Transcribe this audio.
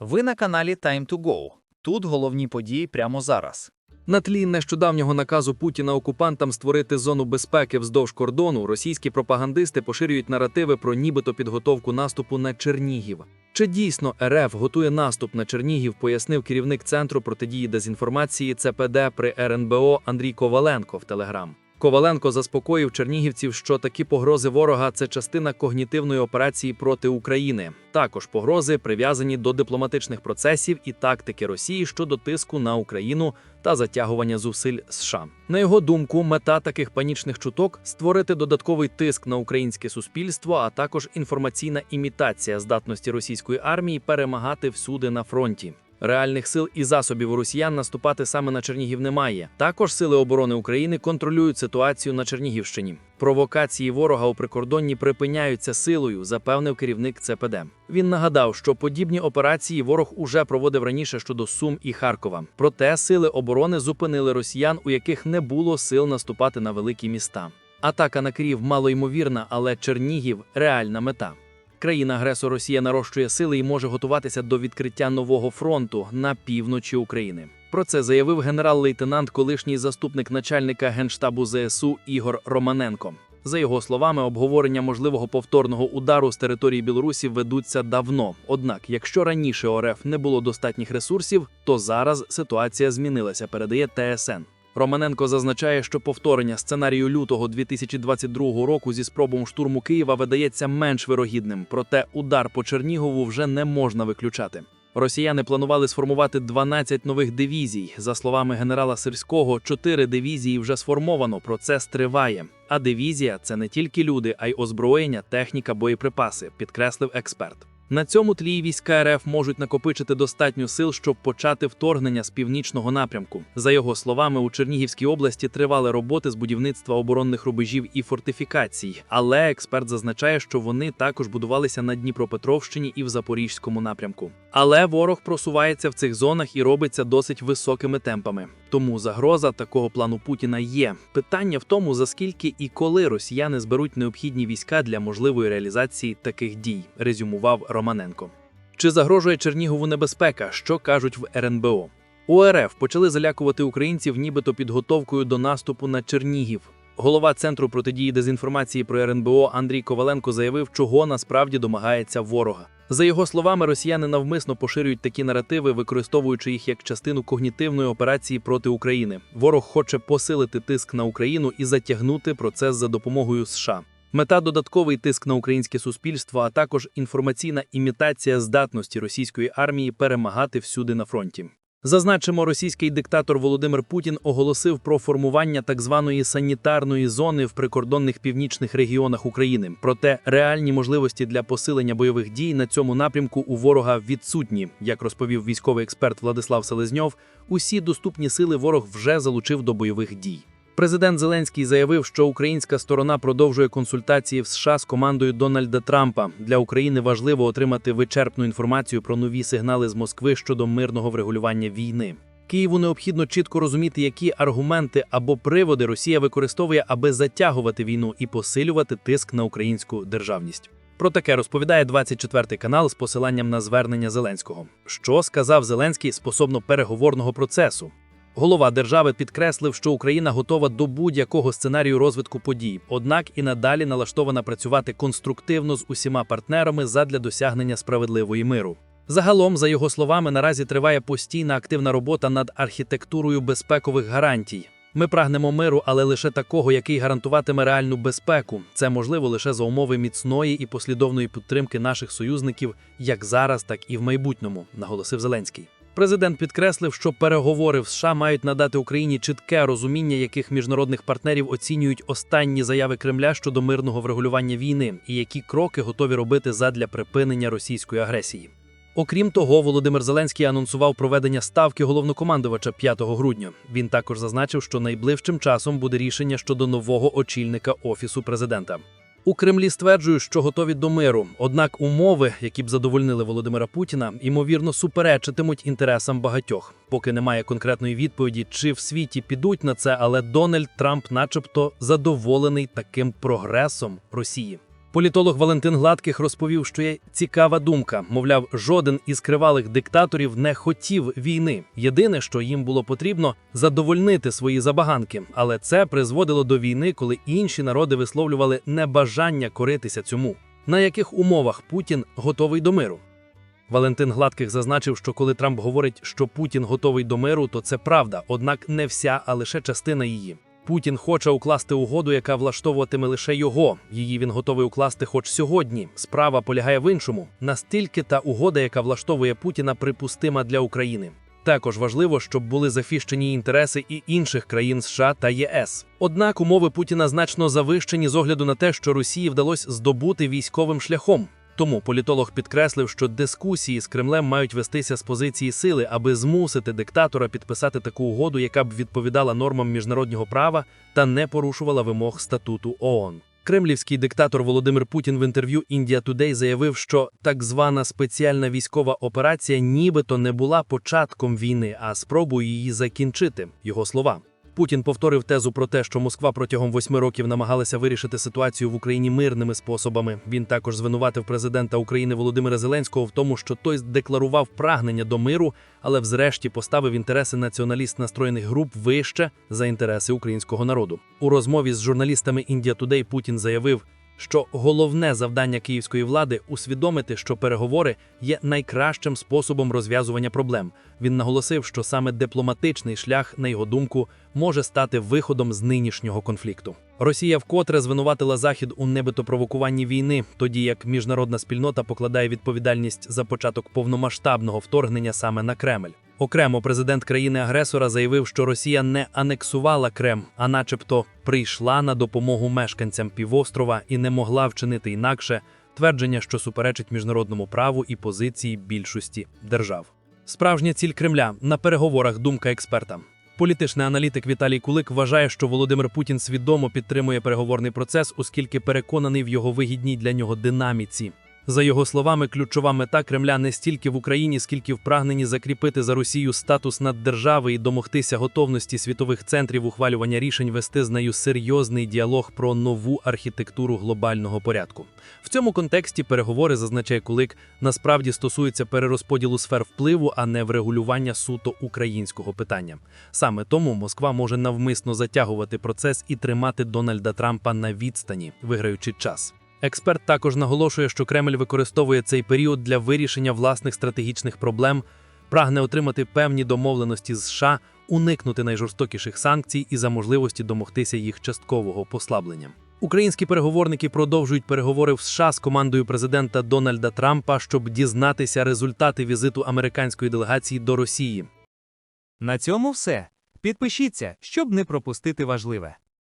Ви на каналі Time to Go. Тут головні події прямо зараз. На тлі нещодавнього наказу Путіна окупантам створити зону безпеки вздовж кордону, російські пропагандисти поширюють наративи про нібито підготовку наступу на Чернігів. Чи дійсно РФ готує наступ на Чернігів, пояснив керівник центру протидії дезінформації ЦПД при РНБО Андрій Коваленко в Телеграм. Коваленко заспокоїв чернігівців, що такі погрози ворога це частина когнітивної операції проти України. Також погрози прив'язані до дипломатичних процесів і тактики Росії щодо тиску на Україну та затягування зусиль США. На його думку, мета таких панічних чуток створити додатковий тиск на українське суспільство, а також інформаційна імітація здатності російської армії перемагати всюди на фронті. Реальних сил і засобів у росіян наступати саме на Чернігів немає. Також сили оборони України контролюють ситуацію на Чернігівщині. Провокації ворога у прикордонні припиняються силою, запевнив керівник ЦПД. Він нагадав, що подібні операції ворог уже проводив раніше щодо Сум і Харкова. Проте сили оборони зупинили росіян, у яких не було сил наступати на великі міста. Атака на Київ малоймовірна, але Чернігів реальна мета. Країна-агресор Росія нарощує сили і може готуватися до відкриття нового фронту на півночі України. Про це заявив генерал-лейтенант, колишній заступник начальника генштабу ЗСУ Ігор Романенко. За його словами, обговорення можливого повторного удару з території Білорусі ведуться давно. Однак, якщо раніше у РФ не було достатніх ресурсів, то зараз ситуація змінилася. Передає ТСН. Романенко зазначає, що повторення сценарію лютого 2022 року зі спробом штурму Києва видається менш вирогідним, проте удар по Чернігову вже не можна виключати. Росіяни планували сформувати 12 нових дивізій. За словами генерала Сирського, 4 дивізії вже сформовано. Процес триває. А дивізія це не тільки люди, а й озброєння, техніка, боєприпаси, підкреслив експерт. На цьому тлі війська РФ можуть накопичити достатньо сил, щоб почати вторгнення з північного напрямку. За його словами, у Чернігівській області тривали роботи з будівництва оборонних рубежів і фортифікацій. Але експерт зазначає, що вони також будувалися на Дніпропетровщині і в Запорізькому напрямку. Але ворог просувається в цих зонах і робиться досить високими темпами. Тому загроза такого плану Путіна є. Питання в тому, за скільки і коли росіяни зберуть необхідні війська для можливої реалізації таких дій, резюмував Романенко. Чи загрожує Чернігову небезпека? Що кажуть в РНБО? У почали залякувати українців, нібито підготовкою до наступу на Чернігів. Голова центру протидії дезінформації про РНБО Андрій Коваленко заявив, чого насправді домагається ворога. За його словами, росіяни навмисно поширюють такі наративи, використовуючи їх як частину когнітивної операції проти України. Ворог хоче посилити тиск на Україну і затягнути процес за допомогою США. Мета додатковий тиск на українське суспільство, а також інформаційна імітація здатності російської армії перемагати всюди на фронті. Зазначимо, російський диктатор Володимир Путін оголосив про формування так званої санітарної зони в прикордонних північних регіонах України. Проте реальні можливості для посилення бойових дій на цьому напрямку у ворога відсутні. Як розповів військовий експерт Владислав Селезньов, усі доступні сили ворог вже залучив до бойових дій. Президент Зеленський заявив, що українська сторона продовжує консультації в США з командою Дональда Трампа. Для України важливо отримати вичерпну інформацію про нові сигнали з Москви щодо мирного врегулювання війни. Києву необхідно чітко розуміти, які аргументи або приводи Росія використовує, аби затягувати війну і посилювати тиск на українську державність. Про таке розповідає 24 канал з посиланням на звернення Зеленського. Що сказав Зеленський стосовно переговорного процесу? Голова держави підкреслив, що Україна готова до будь-якого сценарію розвитку подій, однак і надалі налаштована працювати конструктивно з усіма партнерами задля досягнення справедливої миру. Загалом, за його словами, наразі триває постійна активна робота над архітектурою безпекових гарантій. Ми прагнемо миру, але лише такого, який гарантуватиме реальну безпеку. Це можливо лише за умови міцної і послідовної підтримки наших союзників, як зараз, так і в майбутньому, наголосив Зеленський. Президент підкреслив, що переговори в США мають надати Україні чітке розуміння, яких міжнародних партнерів оцінюють останні заяви Кремля щодо мирного врегулювання війни і які кроки готові робити задля припинення російської агресії. Окрім того, Володимир Зеленський анонсував проведення ставки головнокомандувача 5 грудня. Він також зазначив, що найближчим часом буде рішення щодо нового очільника офісу президента. У Кремлі стверджують, що готові до миру. Однак умови, які б задовольнили Володимира Путіна, ймовірно суперечитимуть інтересам багатьох. Поки немає конкретної відповіді, чи в світі підуть на це, але Дональд Трамп, начебто, задоволений таким прогресом Росії. Політолог Валентин Гладких розповів, що є цікава думка. Мовляв, жоден із кривалих диктаторів не хотів війни. Єдине, що їм було потрібно, задовольнити свої забаганки. Але це призводило до війни, коли інші народи висловлювали небажання коритися цьому. На яких умовах Путін готовий до миру? Валентин Гладких зазначив, що коли Трамп говорить, що Путін готовий до миру, то це правда, однак не вся, а лише частина її. Путін хоче укласти угоду, яка влаштовуватиме лише його. Її він готовий укласти хоч сьогодні. Справа полягає в іншому. Настільки та угода, яка влаштовує Путіна, припустима для України. Також важливо, щоб були захищені інтереси і інших країн США та ЄС. Однак умови Путіна значно завищені з огляду на те, що Росії вдалося здобути військовим шляхом. Тому політолог підкреслив, що дискусії з Кремлем мають вестися з позиції сили, аби змусити диктатора підписати таку угоду, яка б відповідала нормам міжнародного права та не порушувала вимог статуту ООН. Кремлівський диктатор Володимир Путін в інтерв'ю India Today заявив, що так звана спеціальна військова операція нібито не була початком війни, а спробою її закінчити. Його слова. Путін повторив тезу про те, що Москва протягом восьми років намагалася вирішити ситуацію в Україні мирними способами. Він також звинуватив президента України Володимира Зеленського в тому, що той декларував прагнення до миру, але взрешті поставив інтереси націоналіст настроєних груп вище за інтереси українського народу. У розмові з журналістами Індія Тудей Путін заявив, що головне завдання київської влади усвідомити, що переговори є найкращим способом розв'язування проблем. Він наголосив, що саме дипломатичний шлях, на його думку, може стати виходом з нинішнього конфлікту. Росія вкотре звинуватила Захід у небито провокуванні війни, тоді як міжнародна спільнота покладає відповідальність за початок повномасштабного вторгнення саме на Кремль. Окремо президент країни-агресора заявив, що Росія не анексувала Крем, а начебто прийшла на допомогу мешканцям півострова і не могла вчинити інакше твердження, що суперечить міжнародному праву і позиції більшості держав. Справжня ціль Кремля на переговорах думка експерта. Політичний аналітик Віталій Кулик вважає, що Володимир Путін свідомо підтримує переговорний процес, оскільки переконаний в його вигідній для нього динаміці. За його словами, ключова мета Кремля не стільки в Україні, скільки в прагненні закріпити за Росію статус наддержави і домогтися готовності світових центрів ухвалювання рішень вести з нею серйозний діалог про нову архітектуру глобального порядку. В цьому контексті переговори, зазначає Кулик, насправді стосуються перерозподілу сфер впливу, а не врегулювання суто українського питання. Саме тому Москва може навмисно затягувати процес і тримати Дональда Трампа на відстані, виграючи час. Експерт також наголошує, що Кремль використовує цей період для вирішення власних стратегічних проблем, прагне отримати певні домовленості з США, уникнути найжорстокіших санкцій і за можливості домогтися їх часткового послаблення. Українські переговорники продовжують переговори в США з командою президента Дональда Трампа, щоб дізнатися результати візиту американської делегації до Росії. На цьому все. Підпишіться, щоб не пропустити важливе.